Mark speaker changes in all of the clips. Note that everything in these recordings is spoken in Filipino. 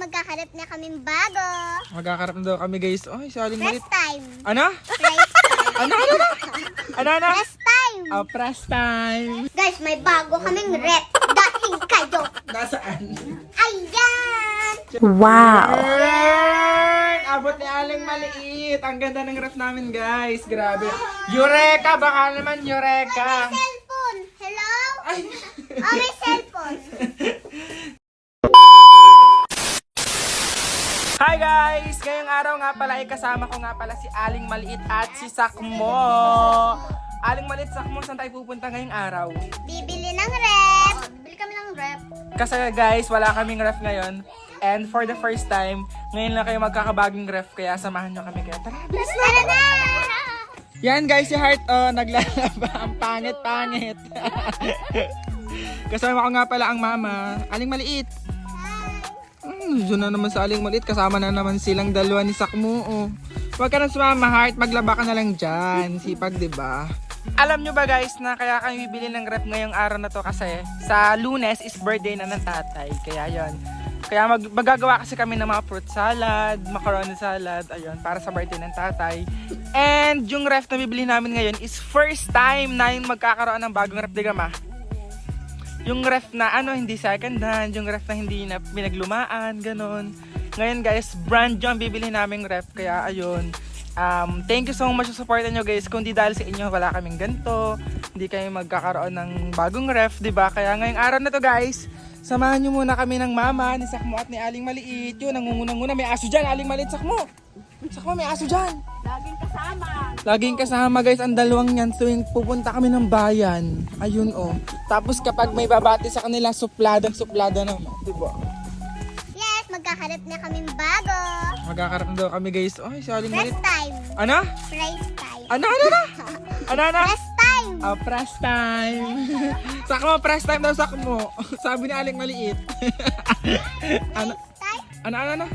Speaker 1: magkakarap na kaming bago.
Speaker 2: Magkakarap na daw kami guys. Ay, saling malit.
Speaker 1: First time.
Speaker 2: Ano?
Speaker 1: First time.
Speaker 2: Ano? Ano? Ano? Ano? Ano?
Speaker 1: First time.
Speaker 2: Oh, press time.
Speaker 1: Guys, may bago kaming rep. Dahil kayo.
Speaker 2: Nasaan?
Speaker 1: Ayan!
Speaker 2: Wow! Abot ni Aling maliit. Ang ganda ng ref namin guys. Grabe. Eureka! Baka naman Eureka.
Speaker 1: Cellphone. Hello?
Speaker 2: Ay!
Speaker 1: Oh, may cellphone.
Speaker 2: Guys! Ngayong araw nga pala ay kasama ko nga pala si Aling Maliit at si Sakmo. Aling Maliit, Sakmo, saan tayo pupunta ngayong araw?
Speaker 1: Bibili ng rep. Bibili kami ng rep.
Speaker 2: Kasi guys, wala kaming ref ngayon. And for the first time, ngayon lang kayo magkakabaging ref, kaya samahan nyo kami. Kaya tara!
Speaker 1: Tara na!
Speaker 2: Yan guys, si Heart, oh, naglalaba. Ang pangit-pangit. Kasama ko nga pala ang mama. Aling Maliit. Hmm, doon na naman sa Aling Maliit. Kasama na naman silang dalawa ni Sakmo. Oh. Huwag ka na sumama, Heart. Maglaba ka na lang dyan. Sipag, di ba? Alam nyo ba guys na kaya kami bibili ng rep ngayong araw na to kasi sa lunes is birthday na ng tatay. Kaya yon. Kaya mag magagawa kasi kami ng mga fruit salad, macaroni salad, ayun, para sa birthday ng tatay. And yung ref na bibili namin ngayon is first time na yung magkakaroon ng bagong ref, di ma? Yung ref na ano, hindi second hand, yung ref na hindi na pinaglumaan, ganun. Ngayon guys, brand ang bibili naming ref, kaya ayun. Um, thank you so much sa support nyo guys. Kung di dahil sa inyo, wala kaming ganito. Hindi kayo magkakaroon ng bagong ref, di ba? Kaya ngayong araw na to guys, samahan nyo muna kami ng mama, ni Sakmo at ni Aling Maliit. Yun, nangungunang-una. May aso dyan, Aling Maliit, Sakmo. Sakmo, may aso dyan.
Speaker 3: Laging kasama.
Speaker 2: Laging kasama guys ang dalawang yan tuwing pupunta kami ng bayan. Ayun oh. Tapos kapag may babati sa kanila, supladang suplada naman. Diba?
Speaker 1: Yes, magkakarap na kaming bago.
Speaker 2: Magkakarap na daw kami guys. Ay, si Aling Malit.
Speaker 1: First time.
Speaker 2: Ano?
Speaker 1: First time.
Speaker 2: Ano? Ano na? Ano na?
Speaker 1: First time.
Speaker 2: Oh, press time. sakmo, press time daw sakmo. Sabi ni Aling Maliit. ano?
Speaker 1: Time.
Speaker 2: Ano, ano, ano?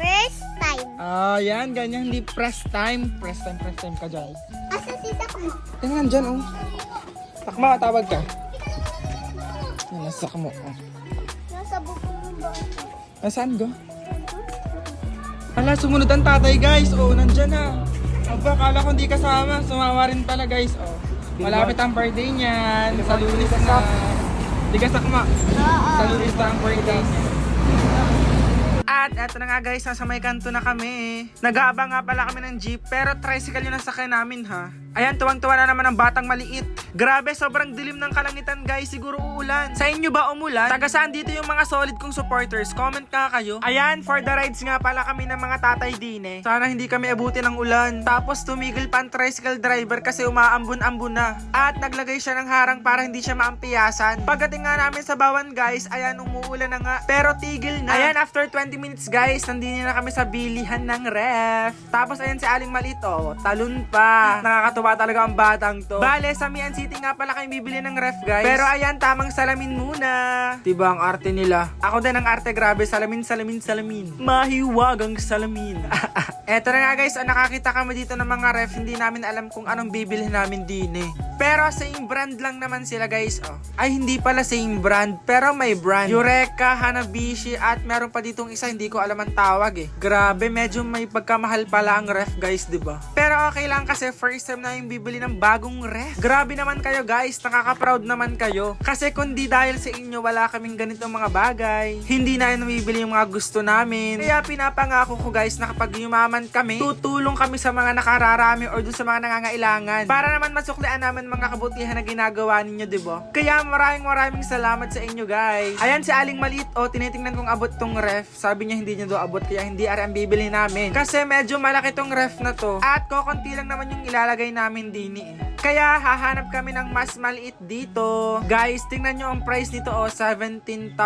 Speaker 1: First time.
Speaker 2: Ah, yan, ganyan. Hindi press time. Press time, press time ka dyan.
Speaker 1: Asa si Sakmo?
Speaker 2: Tingnan dyan, oh. Sakmo, tawag ka. Yan, nasa sakmo. Oh.
Speaker 1: Nasa buko mo ba?
Speaker 2: Nasaan go? Ala, sumunod ang tatay guys. Oo, nandyan na. Aba, kala ko hindi kasama. Sumama rin pala guys. Oh. Malapit ang birthday niyan. Sa lunis na. Di ka sakma. Sa lunis na ang birthday niya. At eto na nga guys, nasa may kanto na kami. Nag-aabang nga pala kami ng jeep, pero tricycle yun ang sakay namin ha. Ayan, tuwang-tuwa na naman ang batang maliit. Grabe, sobrang dilim ng kalangitan guys, siguro uulan. Sa inyo ba umulan? Taga saan dito yung mga solid kong supporters? Comment nga kayo. Ayan, for the rides nga pala kami ng mga tatay din eh. Sana hindi kami abuti ng ulan. Tapos tumigil pa ang tricycle driver kasi umaambun-ambun na. At naglagay siya ng harang para hindi siya maampiyasan. Pagdating nga namin sa bawan guys, ayan umuulan na nga. Pero tigil na. Ayan, after 20 minutes guys, nandito na kami sa bilihan ng ref. Tapos ayan si Aling Malito, talon pa. Nakakatuwa talaga ang batang to. Bale, sa Mian City nga pala kayo bibili ng ref guys. Pero ayan, tamang salamin muna. Diba ang arte nila? Ako din ang arte, grabe. Salamin, salamin, salamin. Mahiwagang salamin. Eto na nga guys, ah, nakakita kami dito ng mga ref. Hindi namin alam kung anong bibili namin din eh. Pero same brand lang naman sila guys. Oh. Ay, hindi pala same brand. Pero may brand. Eureka, Hanabishi, at meron pa ditong isa. Hindi ko alam ang tawag eh. Grabe, medyo may pagkamahal pala ang ref guys, ba? Pero okay lang kasi first time na yung bibili ng bagong ref. Grabe naman kayo guys, nakaka-proud naman kayo. Kasi kung di dahil sa inyo, wala kaming ganitong mga bagay. Hindi na yun nabibili yung mga gusto namin. Kaya pinapangako ko guys na kapag yumaman kami, tutulong kami sa mga nakararami or dun sa mga nangangailangan. Para naman masuklian namin mga kabutihan na ginagawa ninyo, ba? Kaya maraming maraming salamat sa inyo guys. Ayan si Aling Maliit, oh, tinitingnan kong abot tong ref. Sabi niya hindi niya daw abot, kaya hindi ari ang bibili namin. Kasi medyo malaki tong ref na to. At kokonti lang naman yung ilalagay namin din eh. Kaya hahanap kami ng mas maliit dito. Guys, tingnan nyo ang price nito oh, 17,000,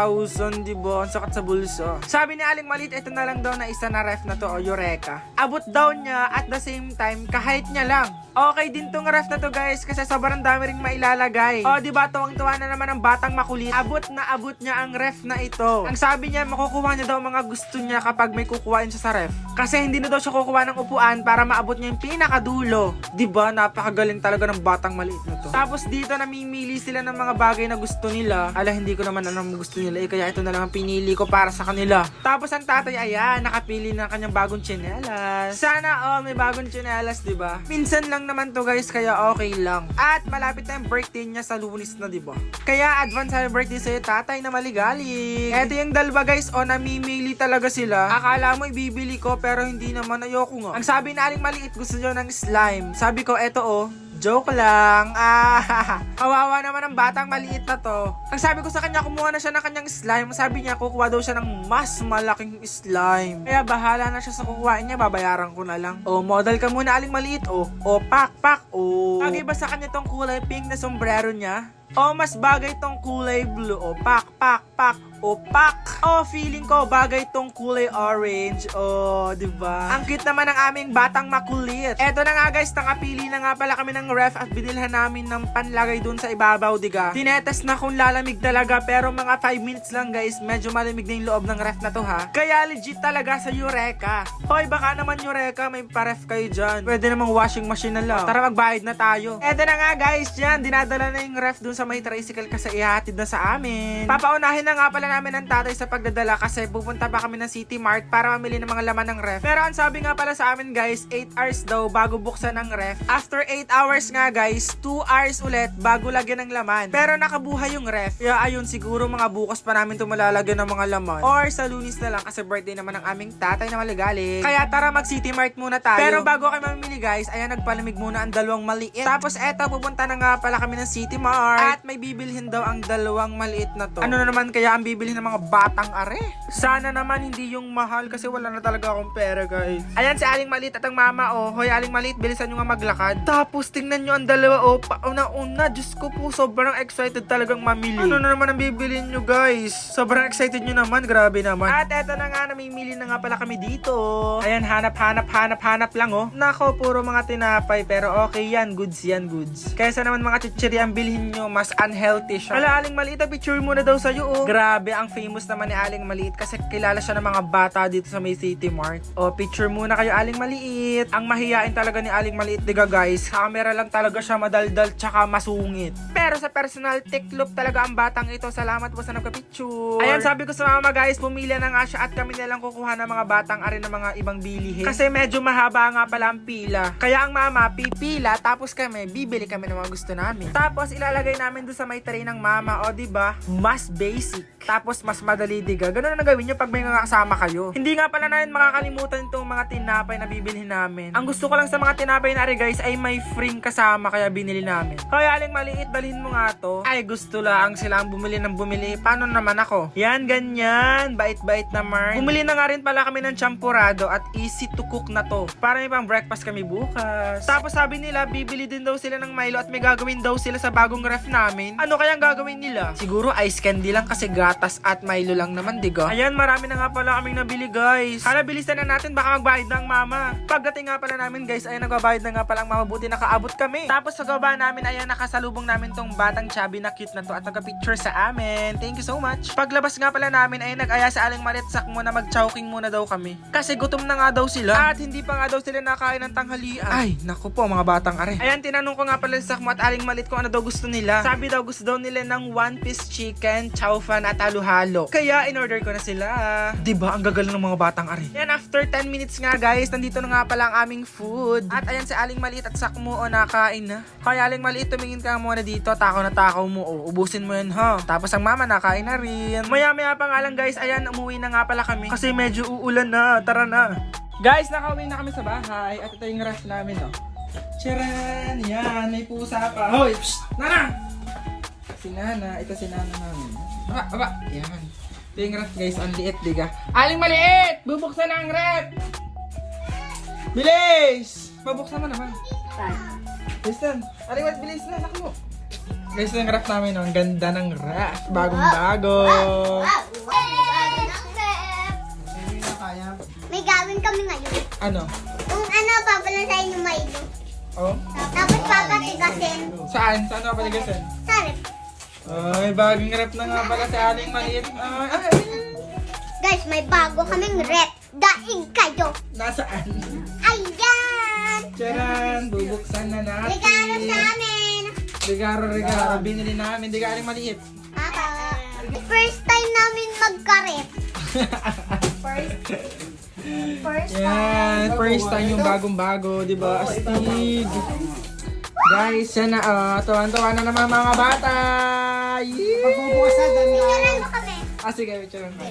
Speaker 2: di ba? Ang sakat sa bulso. Sabi ni Aling Maliit, ito na lang daw na isa na ref na to, oh, Eureka. Abot daw niya at the same time, kahit niya lang. Okay din tong ref na to guys kasi sobrang dami ring mailalagay. O di ba tuwang-tuwa na naman ang batang makulit. Abot na abot niya ang ref na ito. Ang sabi niya makukuha niya daw mga gusto niya kapag may kukuhain siya sa ref. Kasi hindi na daw siya kukuha ng upuan para maabot niya yung pinakadulo. Di ba napakagaling talaga ng batang maliit na to. Tapos dito namimili sila ng mga bagay na gusto nila. Ala hindi ko naman alam gusto nila eh kaya ito na lang ang pinili ko para sa kanila. Tapos ang tatay ayan nakapili ng kanyang bagong tsinelas. Sana all may bagong tsinelas, di ba? Minsan lang naman to guys, kaya okay lang. At malapit na yung birthday niya sa lunis na, di ba? Kaya advance happy birthday sa'yo, tatay na maligalig. Eto yung dalawa guys, o namimili talaga sila. Akala mo ibibili ko, pero hindi naman, ayoko nga. Ang sabi na aling maliit, gusto nyo ng slime. Sabi ko, eto oh, Joke lang. Ah, kawawa naman ang batang maliit na to. Ang sabi ko sa kanya, kumuha na siya ng kanyang slime. Sabi niya, kukuha daw siya ng mas malaking slime. Kaya bahala na siya sa kukuhain niya, babayaran ko na lang. O, model ka muna, aling maliit. O, o, pak, pak. O, bagay ba sa kanya tong kulay pink na sombrero niya? O, mas bagay tong kulay blue. O, pak, pak, pak. O, pak. O, feeling ko bagay tong kulay orange. O, di ba? Ang cute naman ng aming batang makulit. Eto na nga guys, nakapili na nga pala kami ng ref at binilhan namin ng panlagay dun sa ibabaw, diga. Tinetest na kung lalamig talaga pero mga 5 minutes lang guys, medyo malamig na yung loob ng ref na to ha. Kaya legit talaga sa Eureka. Hoy, baka naman Eureka, may pa-ref kayo dyan. Pwede namang washing machine na lang. Tara magbayad na tayo. Eto na nga guys, dyan, dinadala na yung ref dun sa may tricycle kasi ihatid na sa amin. Papaunahin na nga pala namin ng tatay sa pagdadala kasi pupunta pa kami ng City Mart para mamili ng mga laman ng ref. Pero ang sabi nga pala sa amin guys, 8 hours daw bago buksan ng ref. After 8 hours nga guys, 2 hours ulit bago lagyan ng laman. Pero nakabuhay yung ref. Kaya ayun, siguro mga bukas pa namin ito malalagyan ng mga laman. Or sa lunis na lang kasi birthday naman ng aming tatay na maligalig. Kaya tara mag City Mart muna tayo. Pero bago kayo mamili guys, ayan nagpalamig muna ang dalawang maliit. Tapos eto, pupunta na nga pala kami ng City Mart. At may bibilhin daw ang dalawang maliit na to. Ano na naman kaya ang bibilhin ng mga batang are? Sana naman hindi yung mahal kasi wala na talaga akong pera guys. Ayan si Aling Maliit at ang mama oh. Hoy Aling Maliit, bilisan nyo nga maglakad. Tapos tingnan nyo ang dalawa oh. Pauna-una, Diyos ko po, sobrang excited talagang mamili. Ano na naman ang bibilhin nyo guys? Sobrang excited nyo naman, grabe naman. At eto na nga, namimili na nga pala kami dito. Ayan, hanap, hanap, hanap, hanap lang oh. Nako, puro mga tinapay pero okay yan, goods yan, goods. Kaysa naman mga chichiri ang bilhin nyo, mas unhealthy siya. Wala, Aling Maliit, ah, picture muna daw sa'yo oh. Grabe, ang famous naman ni Aling Maliit kasi kilala siya ng mga bata dito sa May City Mart. O, picture muna kayo, Aling Maliit. Ang mahiyain talaga ni Aling Maliit, diga guys. Camera lang talaga siya madaldal tsaka masungit. Pero sa personal, tiklop talaga ang batang ito. Salamat po sa nagka-picture. Ayan, sabi ko sa mama guys, pumili na nga siya at kami na lang kukuha ng mga batang ari ng mga ibang bilihin. Kasi medyo mahaba nga pala ang pila. Kaya ang mama, pipila, tapos kami, bibili kami ng mga gusto namin. Tapos ilalagay namin doon sa may tray ng mama, o di ba? Mas basic. Tapos mas madali diga. Ganun na gawin nyo pag may kasama kayo. Hindi nga pala namin makakalimutan itong mga tinapay na bibilhin namin. Ang gusto ko lang sa mga tinapay na ari guys ay may free kasama kaya binili namin. Kaya aling maliit, dalhin mo nga to. Ay gusto lang sila ang bumili ng bumili. Paano naman ako? Yan, ganyan. Bait-bait naman. Bumili na nga rin pala kami ng champurado at easy to cook na to. Para may pang breakfast kami bukas. Tapos sabi nila, bibili din daw sila ng Milo at may gagawin daw sila sa bagong ref namin. Ano kayang gagawin nila? Siguro ice candy lang kasi gatas at Milo lang naman, diga? Ayan, marami na nga pala kaming nabili, guys. Hala, bilisan na natin, baka magbayad na ang mama. Pagdating nga pala namin, guys, ayan, nagbabayad na nga pala ang mama. Buti nakaabot kami. Tapos sa gaba namin, ayan, nakasalubong namin tong batang chubby na cute na to at nagka-picture sa amin. Thank you so much. Paglabas nga pala namin, ayan, nag-aya sa aling malitsak muna mag-chowking muna daw kami. Kasi gutom na nga daw sila. At hindi pa nga daw sila nakain ng tanghalian. Ay, naku po, mga batang are. Ayan, tinanong ko nga pala sa Sakmo at aling malit kung ano daw gusto nila. Sabi daw gusto daw nila ng one piece chicken, chow fan at halo-halo. Kaya in-order ko na sila. 'Di ba? Ang gagaling ng mga batang ari. Yan after 10 minutes nga guys, nandito na nga pala ang aming food. At ayan si Aling Maliit at Sakmo o nakain na. Kaya Aling Maliit, tumingin ka muna dito. Takaw na takaw mo. O, ubusin mo yan ha. Tapos ang mama nakain na rin. Maya maya pa nga lang guys, ayan umuwi na nga pala kami. Kasi medyo uulan na. Tara na. Guys, nakauwi na kami sa bahay. At ito yung ref namin oh. Charan! Yan, may pusa pa. Hoy! Psst! Nana! Si Nana, ito si Nana namin. Aba, aba! Yan. Ito yung ref guys, ang liit, diga. Aling maliit! Bubuksan na ang ref! Bilis! Babuksan mo naman. Na. Aling maliit, bilis na, naku mo. Guys, ito yung ref namin, oh. ang ganda ng ref. Bagong bago.
Speaker 1: May gawin kami ngayon.
Speaker 2: Ano?
Speaker 1: Kung ano, papalansayin yung Milo.
Speaker 2: Oh?
Speaker 1: Tapos papatigasin.
Speaker 2: Saan? Saan
Speaker 1: rep.
Speaker 2: Ay, bagong rep na nga pala si Aling Maliit. Ay, ay, ay.
Speaker 1: Guys, may bago kaming rep. Daing kayo.
Speaker 2: Nasaan?
Speaker 1: Ayan!
Speaker 2: Charan! Bubuksan na natin.
Speaker 1: Regalo sa amin.
Speaker 2: Regalo, regalo. Binili namin. Di ka Aling Maliit.
Speaker 1: Papa. First time namin magka-rep. First. First
Speaker 2: Yan, first time yung bagong-bago, di ba? Astig. Guys, yan na, oh. Tuwan-tuwa na naman mga bata. Yee!
Speaker 1: Picturean mo kami.
Speaker 2: Ah, sige, picture mo.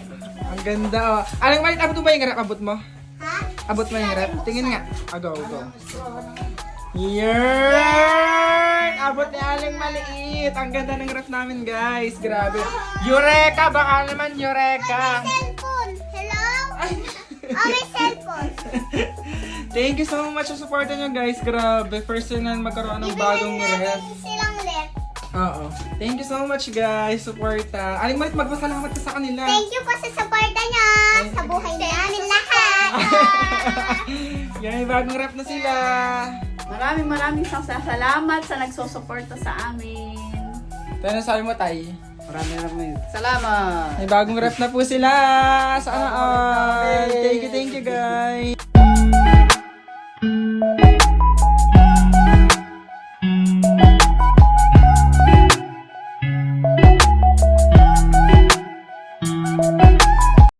Speaker 2: Ang ganda, oh. Aling Maliit, abot mo ba yung rep? Abot mo?
Speaker 1: Ha?
Speaker 2: Abot mo yung rep? Tingin nga. Ah, go, go. Yan! Abot ni Aling Maliit. Ang ganda ng rep namin, guys. Grabe. Eureka! Baka naman Eureka!
Speaker 1: Cellphone. Hello?
Speaker 2: Ay.
Speaker 1: Oh, may cellphone.
Speaker 2: Thank you so much sa support nyo guys. Grabe. First time na magkaroon ng bagong
Speaker 1: Bibilan
Speaker 2: ref.
Speaker 1: namin silang.
Speaker 2: Oo. Thank you so much guys. Support. Uh, Aling Marit, magpasalamat ka sa kanila.
Speaker 1: Thank you po sa suporta niyo sa buhay namin lahat.
Speaker 2: Yan, may bagong ref na sila.
Speaker 3: Maraming maraming salamat sa nagsusuporta sa amin.
Speaker 2: Tayo na sabi mo, Tay.
Speaker 4: Maraming maraming salamat.
Speaker 2: May bagong ref na po sila. Sana